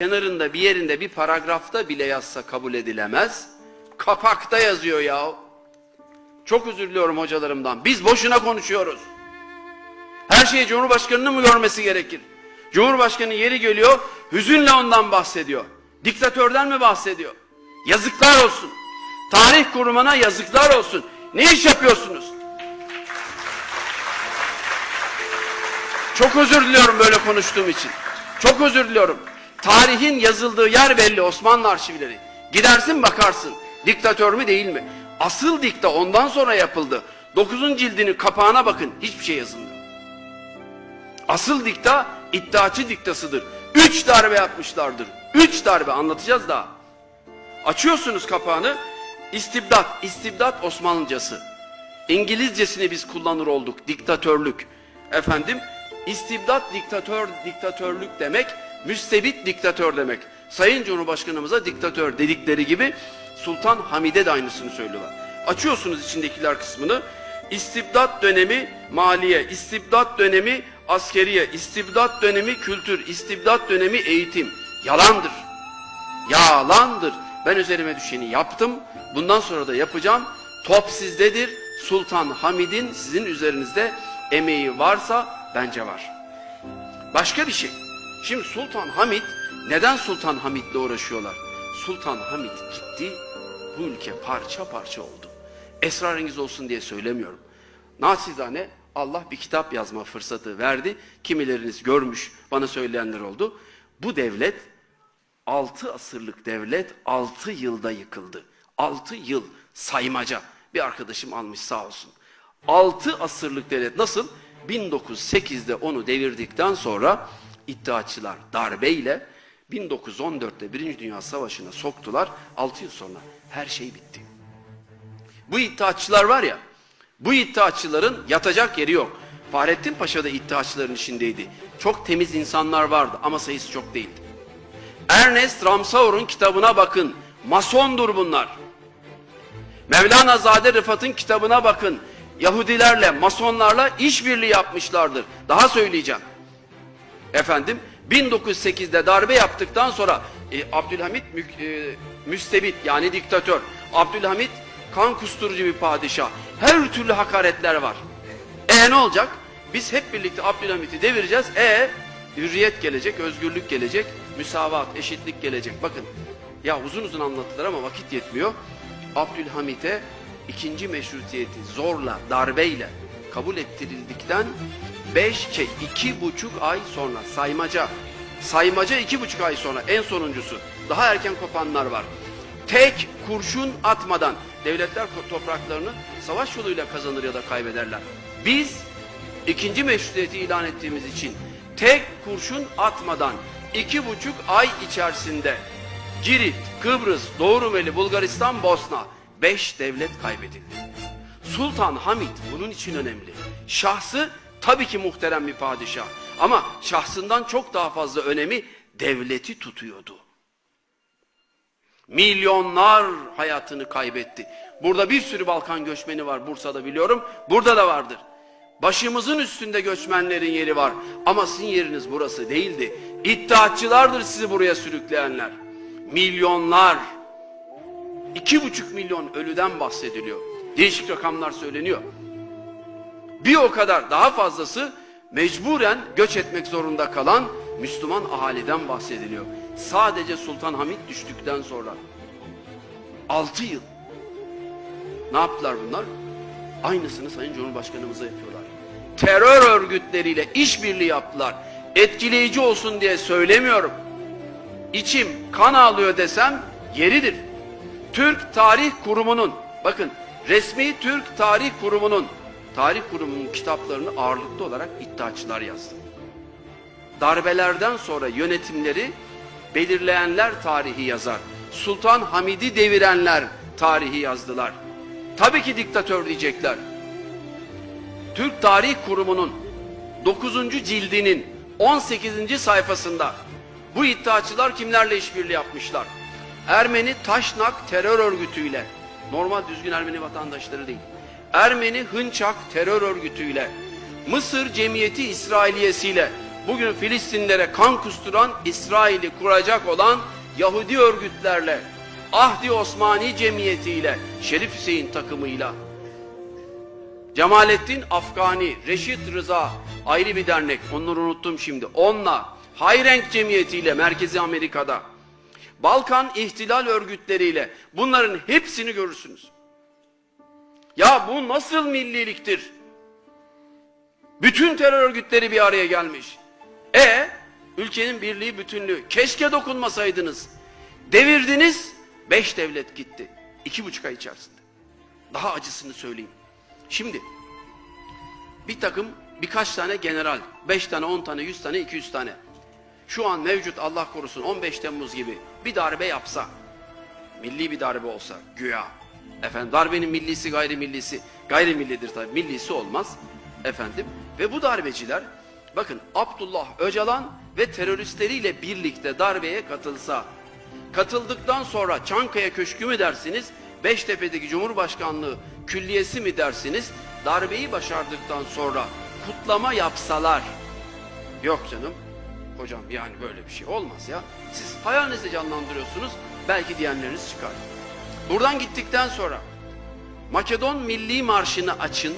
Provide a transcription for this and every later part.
kenarında bir yerinde bir paragrafta bile yazsa kabul edilemez. Kapakta yazıyor ya. Çok özür diliyorum hocalarımdan. Biz boşuna konuşuyoruz. Her şeyi Cumhurbaşkanı'nın mı görmesi gerekir? Cumhurbaşkanı yeri geliyor, hüzünle ondan bahsediyor. Diktatörden mi bahsediyor? Yazıklar olsun. Tarih kurumuna yazıklar olsun. Ne iş yapıyorsunuz? Çok özür diliyorum böyle konuştuğum için. Çok özür diliyorum. Tarihin yazıldığı yer belli Osmanlı arşivleri. Gidersin bakarsın. Diktatör mü değil mi? Asıl dikta ondan sonra yapıldı. 9. cildinin kapağına bakın. Hiçbir şey yazılmıyor. Asıl dikta iddiaçı diktasıdır. Üç darbe yapmışlardır. Üç darbe anlatacağız daha. Açıyorsunuz kapağını. İstibdat, istibdat Osmanlıcası. İngilizcesini biz kullanır olduk. Diktatörlük. Efendim, istibdat diktatör, diktatörlük demek, müstebit diktatör demek. Sayın Cumhurbaşkanımıza diktatör dedikleri gibi Sultan Hamid'e de aynısını söylüyorlar. Açıyorsunuz içindekiler kısmını. İstibdat dönemi maliye, istibdat dönemi askeriye, istibdat dönemi kültür, istibdat dönemi eğitim. Yalandır. Yalandır. Ben üzerime düşeni yaptım. Bundan sonra da yapacağım. Top sizdedir. Sultan Hamid'in sizin üzerinizde emeği varsa bence var. Başka bir şey. Şimdi Sultan Hamid neden Sultan Hamid'le uğraşıyorlar? Sultan Hamid gitti. Bu ülke parça parça oldu. Esrarengiz olsun diye söylemiyorum. Naçizane Allah bir kitap yazma fırsatı verdi. Kimileriniz görmüş, bana söyleyenler oldu. Bu devlet 6 asırlık devlet 6 yılda yıkıldı. 6 yıl saymaca. Bir arkadaşım almış sağ olsun. 6 asırlık devlet nasıl? 1908'de onu devirdikten sonra iddiaçılar darbeyle 1914'te Birinci Dünya Savaşı'na soktular. 6 yıl sonra her şey bitti. Bu iddiaçılar var ya, bu iddiaçıların yatacak yeri yok. Fahrettin Paşa da iddiaçıların içindeydi. Çok temiz insanlar vardı ama sayısı çok değildi. Ernest Ramsaur'un kitabına bakın. Masondur bunlar. Mevlana Zade Rıfat'ın kitabına bakın. Yahudilerle, Masonlarla işbirliği yapmışlardır. Daha söyleyeceğim. Efendim 1908'de darbe yaptıktan sonra e, Abdülhamit mü- e, müstebit yani diktatör. Abdülhamit kan kusturucu bir padişah. Her türlü hakaretler var. E ne olacak? Biz hep birlikte Abdülhamit'i devireceğiz. E hürriyet gelecek, özgürlük gelecek, müsavat, eşitlik gelecek. Bakın ya uzun uzun anlattılar ama vakit yetmiyor. Abdülhamit'e ikinci meşrutiyeti zorla, darbeyle kabul ettirildikten beş, şey, iki buçuk ay sonra saymaca, saymaca iki buçuk ay sonra en sonuncusu. Daha erken kopanlar var. Tek kurşun atmadan devletler topraklarını savaş yoluyla kazanır ya da kaybederler. Biz ikinci meşrutiyeti ilan ettiğimiz için tek kurşun atmadan iki buçuk ay içerisinde Girit, Kıbrıs, Doğu Rumeli, Bulgaristan, Bosna beş devlet kaybedildi. Sultan Hamid bunun için önemli. Şahsı tabii ki muhterem bir padişah ama şahsından çok daha fazla önemi devleti tutuyordu. Milyonlar hayatını kaybetti. Burada bir sürü Balkan göçmeni var Bursa'da biliyorum. Burada da vardır. Başımızın üstünde göçmenlerin yeri var. Ama sizin yeriniz burası değildi. İddiatçılardır sizi buraya sürükleyenler. Milyonlar, iki buçuk milyon ölüden bahsediliyor. Değişik rakamlar söyleniyor. Bir o kadar daha fazlası mecburen göç etmek zorunda kalan Müslüman ahaliden bahsediliyor. Sadece Sultan Hamid düştükten sonra 6 yıl ne yaptılar bunlar? Aynısını Sayın Cumhurbaşkanımıza yapıyorlar. Terör örgütleriyle işbirliği yaptılar. Etkileyici olsun diye söylemiyorum. İçim kan ağlıyor desem yeridir. Türk Tarih Kurumu'nun bakın resmi Türk Tarih Kurumu'nun tarih kurumunun kitaplarını ağırlıklı olarak iddiaçılar yazdı. Darbelerden sonra yönetimleri belirleyenler tarihi yazar. Sultan Hamid'i devirenler tarihi yazdılar. Tabii ki diktatör diyecekler. Türk Tarih Kurumu'nun 9. cildinin 18. sayfasında bu iddiaçılar kimlerle işbirliği yapmışlar? Ermeni Taşnak terör örgütüyle, normal düzgün Ermeni vatandaşları değil. Ermeni Hınçak terör örgütüyle, Mısır Cemiyeti İsrailiyesiyle, bugün Filistinlere kan kusturan İsrail'i kuracak olan Yahudi örgütlerle, Ahdi Osmani Cemiyeti'yle, Şerif Hüseyin takımıyla, Cemalettin Afgani, Reşit Rıza ayrı bir dernek, onları unuttum şimdi. Onunla, Hayrenk Cemiyeti'yle Merkezi Amerika'da, Balkan ihtilal örgütleriyle bunların hepsini görürsünüz. Ya bu nasıl milliliktir? Bütün terör örgütleri bir araya gelmiş. E ülkenin birliği bütünlüğü. Keşke dokunmasaydınız. Devirdiniz. Beş devlet gitti. İki buçuk ay içerisinde. Daha acısını söyleyeyim. Şimdi bir takım birkaç tane general, beş tane, on tane, yüz tane, iki yüz tane. Şu an mevcut Allah korusun 15 Temmuz gibi bir darbe yapsa, milli bir darbe olsa güya. Efendim darbenin millisi gayrimillisi, gayrimillidir tabii millisi olmaz. Efendim ve bu darbeciler bakın Abdullah Öcalan ve teröristleriyle birlikte darbeye katılsa, katıldıktan sonra Çankaya Köşkü mü dersiniz, Beştepe'deki Cumhurbaşkanlığı külliyesi mi dersiniz, darbeyi başardıktan sonra kutlama yapsalar, yok canım hocam yani böyle bir şey olmaz ya. Siz hayalinizde canlandırıyorsunuz, belki diyenleriniz çıkar. Buradan gittikten sonra Makedon Milli Marşı'nı açın.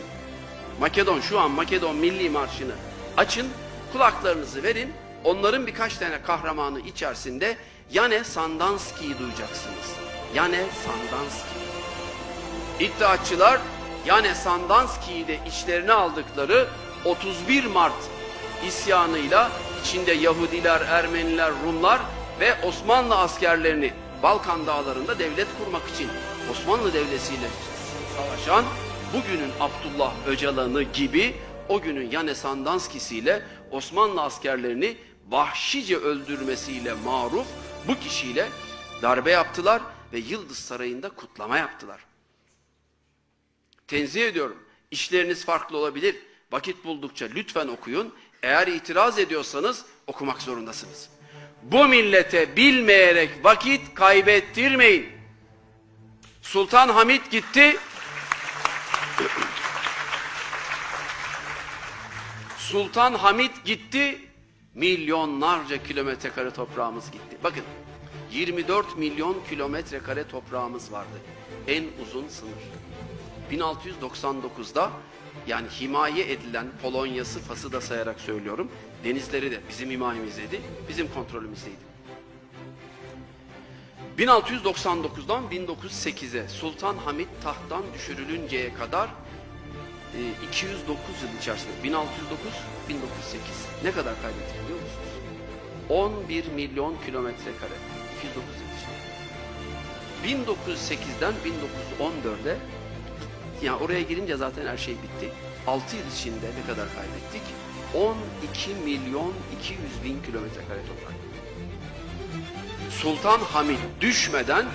Makedon şu an Makedon Milli Marşı'nı açın. Kulaklarınızı verin. Onların birkaç tane kahramanı içerisinde Yane Sandanski'yi duyacaksınız. Yane Sandanski. İddiaçılar Yane Sandanski'yi de içlerine aldıkları 31 Mart isyanıyla içinde Yahudiler, Ermeniler, Rumlar ve Osmanlı askerlerini Balkan dağlarında devlet kurmak için Osmanlı devletiyle savaşan bugünün Abdullah Öcalan'ı gibi o günün Yane Sandanski'siyle Osmanlı askerlerini vahşice öldürmesiyle maruf bu kişiyle darbe yaptılar ve Yıldız Sarayı'nda kutlama yaptılar. Tenzih ediyorum. İşleriniz farklı olabilir. Vakit buldukça lütfen okuyun. Eğer itiraz ediyorsanız okumak zorundasınız. Bu millete bilmeyerek vakit kaybettirmeyin. Sultan Hamid gitti. Sultan Hamid gitti. Milyonlarca kilometre kare toprağımız gitti. Bakın 24 milyon kilometre kare toprağımız vardı. En uzun sınır. 1699'da yani himaye edilen Polonya'sı Fas'ı da sayarak söylüyorum. Denizleri de bizim himayemizdeydi, bizim kontrolümüzdeydi. 1699'dan 1908'e Sultan Hamid tahttan düşürülünceye kadar e, 209 yıl içerisinde 1609 1908 ne kadar kaybettik biliyor musunuz? 11 milyon kilometre kare 209 yıl içinde. 1908'den 1914'e yani oraya girince zaten her şey bitti. 6 yıl içinde ne kadar kaybettik? 12 milyon 200 bin kilometre kare toprak. Sultan Hamid düşmeden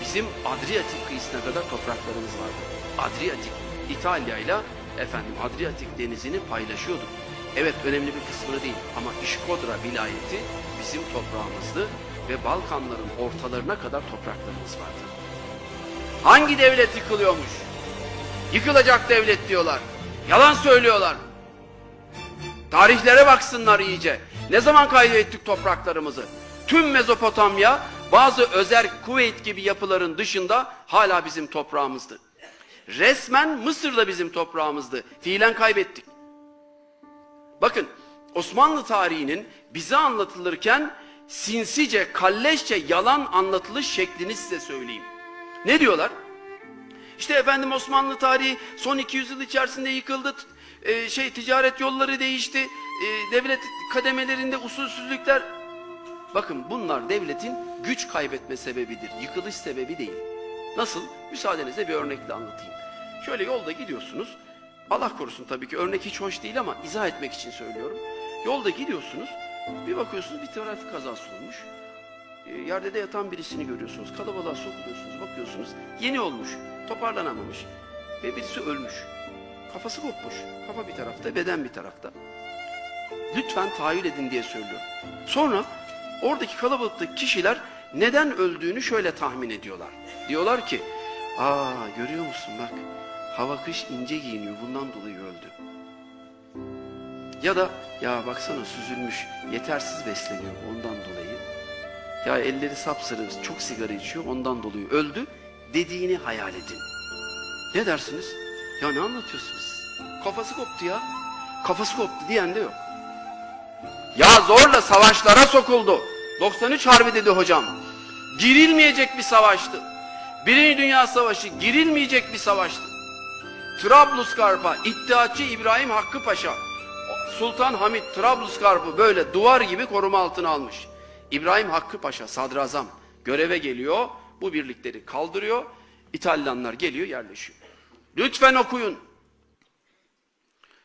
bizim Adriyatik kıyısına kadar topraklarımız vardı. Adriyatik, İtalya ile efendim Adriyatik denizini paylaşıyorduk. Evet önemli bir kısmını değil ama İşkodra vilayeti bizim toprağımızdı ve Balkanların ortalarına kadar topraklarımız vardı. Hangi devlet yıkılıyormuş? Yıkılacak devlet diyorlar. Yalan söylüyorlar. Tarihlere baksınlar iyice. Ne zaman kaybettik topraklarımızı? Tüm Mezopotamya bazı özel Kuveyt gibi yapıların dışında hala bizim toprağımızdı. Resmen Mısır da bizim toprağımızdı. Fiilen kaybettik. Bakın Osmanlı tarihinin bize anlatılırken sinsice, kalleşçe yalan anlatılış şeklini size söyleyeyim. Ne diyorlar? İşte efendim Osmanlı tarihi son 200 yıl içerisinde yıkıldı. Ee, şey ticaret yolları değişti. Ee, devlet kademelerinde usulsüzlükler. Bakın bunlar devletin güç kaybetme sebebidir. Yıkılış sebebi değil. Nasıl? Müsaadenizle bir örnekle anlatayım. Şöyle yolda gidiyorsunuz. Allah korusun tabii ki örnek hiç hoş değil ama izah etmek için söylüyorum. Yolda gidiyorsunuz. Bir bakıyorsunuz bir trafik kazası olmuş. Yerde de yatan birisini görüyorsunuz. Kalabalığa sokuluyorsunuz, bakıyorsunuz. Yeni olmuş, toparlanamamış ve birisi ölmüş. Kafası kopmuş. Kafa bir tarafta, beden bir tarafta. Lütfen tahayyül edin diye söylüyorum. Sonra oradaki kalabalıktaki kişiler neden öldüğünü şöyle tahmin ediyorlar. Diyorlar ki, aa görüyor musun bak hava kış ince giyiniyor bundan dolayı öldü. Ya da ya baksana süzülmüş, yetersiz besleniyor ondan dolayı. Ya elleri sapsarı, çok sigara içiyor ondan dolayı öldü dediğini hayal edin. Ne dersiniz? Ya ne anlatıyorsunuz? Kafası koptu ya. Kafası koptu diyen de yok. Ya zorla savaşlara sokuldu. 93 Harbi dedi hocam. Girilmeyecek bir savaştı. Birinci Dünya Savaşı girilmeyecek bir savaştı. Trablusgarp'a İttihatçı İbrahim Hakkı Paşa Sultan Hamit Trablusgarp'ı böyle duvar gibi koruma altına almış. İbrahim Hakkı Paşa sadrazam göreve geliyor. Bu birlikleri kaldırıyor. İtalyanlar geliyor yerleşiyor. Lütfen okuyun.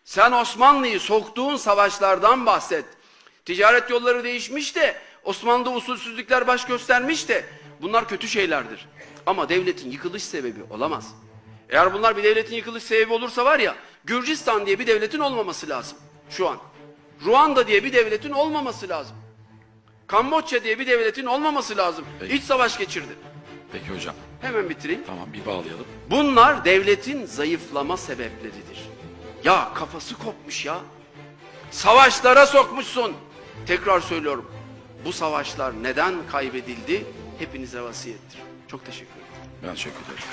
Sen Osmanlı'yı soktuğun savaşlardan bahset. Ticaret yolları değişmiş de Osmanlı'da usulsüzlükler baş göstermiş de bunlar kötü şeylerdir. Ama devletin yıkılış sebebi olamaz. Eğer bunlar bir devletin yıkılış sebebi olursa var ya Gürcistan diye bir devletin olmaması lazım şu an. Ruanda diye bir devletin olmaması lazım. Kamboçya diye bir devletin olmaması lazım. Peki. İç savaş geçirdi. Peki hocam. Hemen bitireyim. Tamam bir bağlayalım. Bunlar devletin zayıflama sebepleridir. Ya kafası kopmuş ya. Savaşlara sokmuşsun. Tekrar söylüyorum. Bu savaşlar neden kaybedildi? Hepinize vasiyettir. Çok teşekkür ederim. Ben teşekkür ederim.